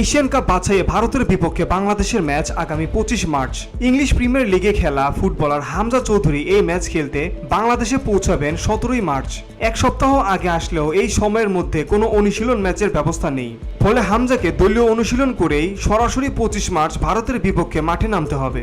Asian cup বাছাইয়ে ভারতের বিপক্ষে বাংলাদেশের ম্যাচ আগামী পঁচিশ মার্চ। ইংলিশ প্রিমিয়ার লিগে খেলা ফুটবলার হামজা চৌধুরী এই ম্যাচ খেলতে বাংলাদেশে পৌঁছাবেন সতেরোই মার্চ। এক সপ্তাহ আগে আসলেও এই সময়ের মধ্যে কোনো অনুশীলন ম্যাচের ব্যবস্থা নেই। ফলে হামজাকে দলীয় অনুশীলন করেই সরাসরি পঁচিশ মার্চ ভারতের বিপক্ষে মাঠে নামতে হবে।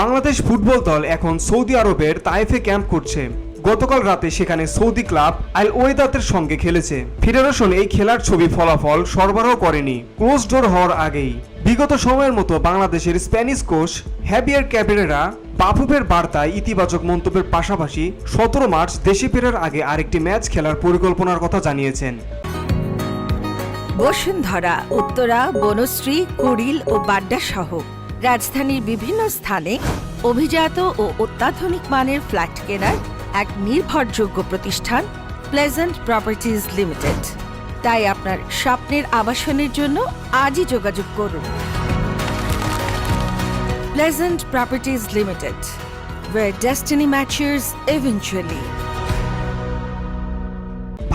বাংলাদেশ ফুটবল দল এখন সৌদি আরবের তাইফে ক্যাম্প করছে। গতকাল রাতে সেখানে সৌদি ক্লাব আল ওয়েদাতের সঙ্গে খেলেছে। ফেডারেশন এই খেলার ছবি ফলাফল সরবরাহ করেনি। ক্লোজ ডোর হওয়ার আগেই। বিগত সময়ের মতো বাংলাদেশের স্প্যানিশ কোচ হ্যাবিয়ার ক্যাবেরেরা বাফুফের বার্তায় ইতিবাচক মন্তব্যের পাশাপাশি সতেরো মার্চ দেশে ফেরার আগে আরেকটি ম্যাচ খেলার পরিকল্পনার কথা জানিয়েছেন। বসুন্ধরা, উত্তরা, বনশ্রী, কুড়িল ও বাড্ডা সহ রাজধানীর বিভিন্ন স্থানে অভিজাত ও অত্যাধুনিক মানের ফ্ল্যাট কেনার এক নির্ভরযোগ্য প্রতিষ্ঠান প্লেজেন্ট প্রপার্টিজ লিমিটেড তাই আপনার স্বপ্নের আবাসনের জন্য আজই যোগাযোগ করুন। Pleasant properties limited where destiny matches eventually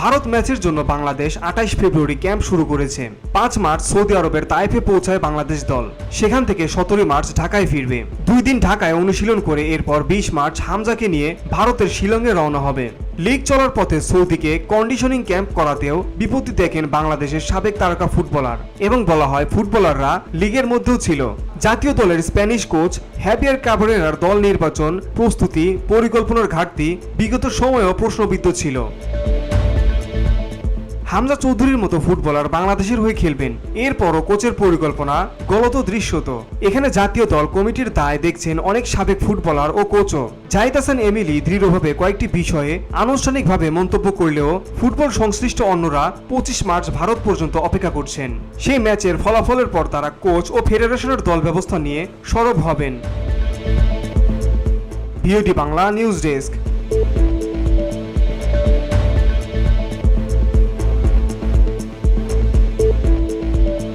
Bharat ম্যাচের জন্য বাংলাদেশ আঠাইশ ফেব্রুয়ারি ক্যাম্প শুরু করেছে। পাঁচ মার্চ সৌদি আরবের তাইফে পৌঁছায় বাংলাদেশ দল। সেখান থেকে সতেরোই মার্চ ঢাকায় ফিরবে। দুই দিন ঢাকায় অনুশীলন করে এরপর বিশ মার্চ হামজাকে নিয়ে ভারতের শিলংয়ে রওনা হবে। লিগ চলার পথে সৌদিকে কন্ডিশনিং ক্যাম্প করাতেও বিপত্তি দেখেন বাংলাদেশের সাবেক তারকা ফুটবলার এবং বলা হয় ফুটবলাররা লিগের মধ্যেও ছিল। জাতীয় দলের স্প্যানিশ কোচ হ্যাবিয়ার ক্যাবরেরার দল নির্বাচন, প্রস্তুতি, পরিকল্পনার ঘাটতি বিগত সময়েও প্রশ্নবিদ্ধ ছিল। হামজা চৌধুরীর মতো ফুটবলার বাংলাদেশের হয়ে খেলবেন। এরপরও কোচের পরিকল্পনা গলত দৃশ্যত। এখানে জাতীয় দল কমিটির দায় দেখছেন অনেক সাবেক ফুটবলার ও কোচও। জাহিদ হাসান এমিলি দৃঢ়ভাবে কয়েকটি বিষয়ে আনুষ্ঠানিকভাবে মন্তব্য করলেও ফুটবল সংশ্লিষ্ট অন্যরা পঁচিশ মার্চ ভারত পর্যন্ত অপেক্ষা করছেন। সেই ম্যাচের ফলাফলের পর তারা কোচ ও ফেডারেশনের দল ব্যবস্থা নিয়ে সরব হবেন। VOT Bangla news desk.